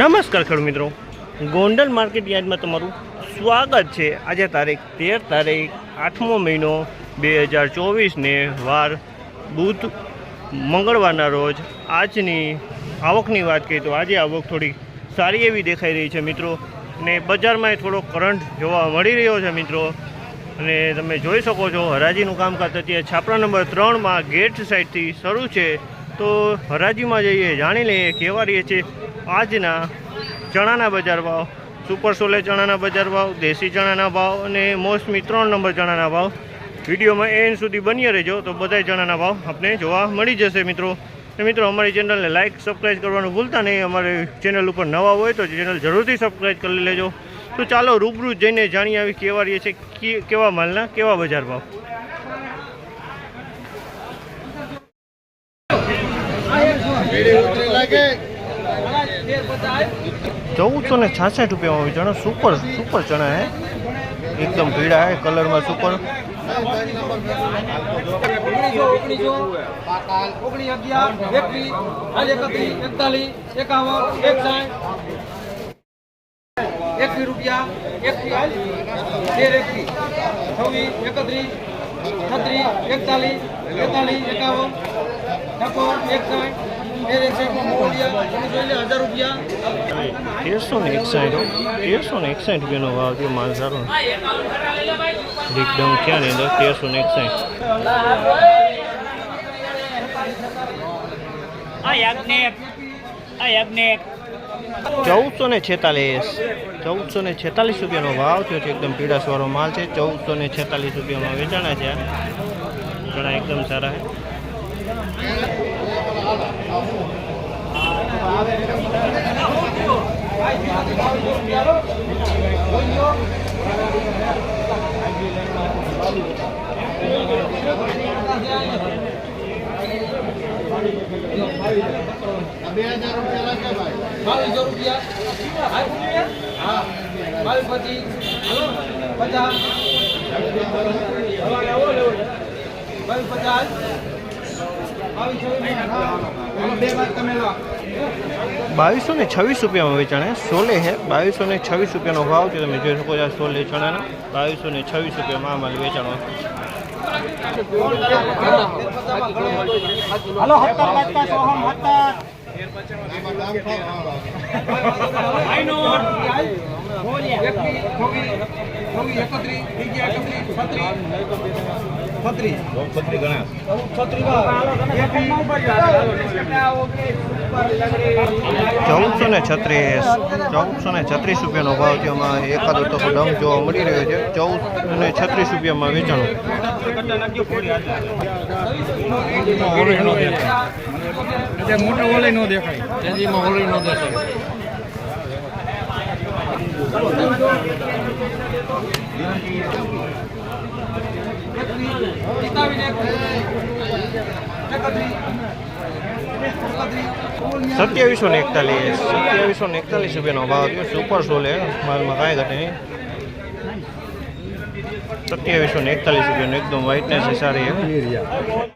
નમસ્કાર ખેડૂત મિત્રો. ગોંડલ માર્કેટ યાર્ડમાં તમારું સ્વાગત છે. આજે તારીખ તેર તારીખ, આઠમો મહિનો બે હજાર ચોવીસને વાર બુધ મંગળવારના રોજ. આજની આવકની વાત કરીએ તો આજે આવક થોડી સારી એવી દેખાઈ રહી છે મિત્રો. અને બજારમાં થોડો કરંટ જોવા મળી રહ્યો છે મિત્રો. અને તમે જોઈ શકો છો, હરાજીનું કામકાજ અત્યારે છાપરા નંબર ત્રણમાં ગેટ સાઈડથી શરૂ છે. તો હરાજીમાં જઈએ, જાણી લઈએ કેવા રહીએ છે આજના ચણાના બજાર ભાવ, સુપર સોલે ચણાના બજાર ભાવ, દેશી ચણાના ભાવ અને મોસમી ત્રણ નંબર ચણાના ભાવ. વિડીયોમાં એન સુધી બની રહેજો, તો બધાય ચણાના ભાવ આપને જોવા મળી જશે, મિત્રો. અને મિત્રો, અમારી ચેનલને લાઇક સબસ્ક્રાઈબ કરવાનું ભૂલતા નહીં. અમારી ચેનલ ઉપર નવા હોય તો ચેનલ જરૂરથી સબસ્ક્રાઈબ કરી લેજો. તો ચાલો રૂબરૂ જઈને જાણી આવી કેવા રહીએ છે કેવા માલના, કેવા બજાર ભાવ. ચૌદસો ને છાસઠ રૂપિયામાં ચણા સુપર સુપર ચણા હે? એકદમ પીળા હે? કલરમાં સુપર. ઓગણીસો ઓગણીસો ઓગણીસ અગિયાર એકવીસ આજ એકત્રીસ એકતાલીસ એકાવન એકસાઠ એકવીસ રૂપિયા એકવીસ તેર છવ્વીસ એકત્રીસ છત્રીસ એકતાલીસ એકતાલીસ એકાવન છપ્પન એકસાઠ તેર એકસાઠ મોડિયા હજાર રૂપિયા તેરસો ને એકસાઠ તેરસો ને એકસાઠ રૂપિયાનો ભાવ થયો માલ સારો એકદમ થયા ને અંદર તેરસો ને એકસાઠ આ યજ્ઞેક આ યજ્ઞેક ચૌદસો ને છેતાલીસ ચૌદસો ને છેતાલીસ રૂપિયાનો ભાવ થયો છે એકદમ પીળાશવાળો માલ છે ચૌદસો ને છેતાલીસ રૂપિયામાં વેચાણા છે આ. ઘણા એકદમ સારા છે બાવીસો રૂપિયા બાવીસ પચીસ પચાસ બાવીસ પચાસ બાવીસો ને છવ્વીસ રૂપિયામાં વેચાણ. સોલે છે બાવીસો ને છવ્વીસ રૂપિયાનો ભાવ છે. તમે જોઈ શકો છો સોલે ચણાના. બાવીસો ને છવ્વીસ રૂપિયામાં અમારે માલ વેચાણો. હલો હત્તર પચાસ સોહમ હત્તર. ચૌદસો ને છત્રીસ ચૌદસો ને છત્રીસ રૂપિયાનો ભાવ છે. એમાં એકાદો તો ડંગ જોવા મળી રહ્યો છે. ચૌદ ને છત્રીસ રૂપિયામાં વેચાણો. મોટો ઓલે નો દેખાય. નો દેખાય. સત્યાવીસો ને એકતાલીસ સત્યાવીસો ને એકતાલીસ રૂપિયાનો ભાવ થયો સુપર સોલે માલમાં કાંઈ ઘટે નહીં સત્યાવીસો ને એકતાલીસ રૂપિયાનો એકદમ વ્હાઇટનેસ છે સારી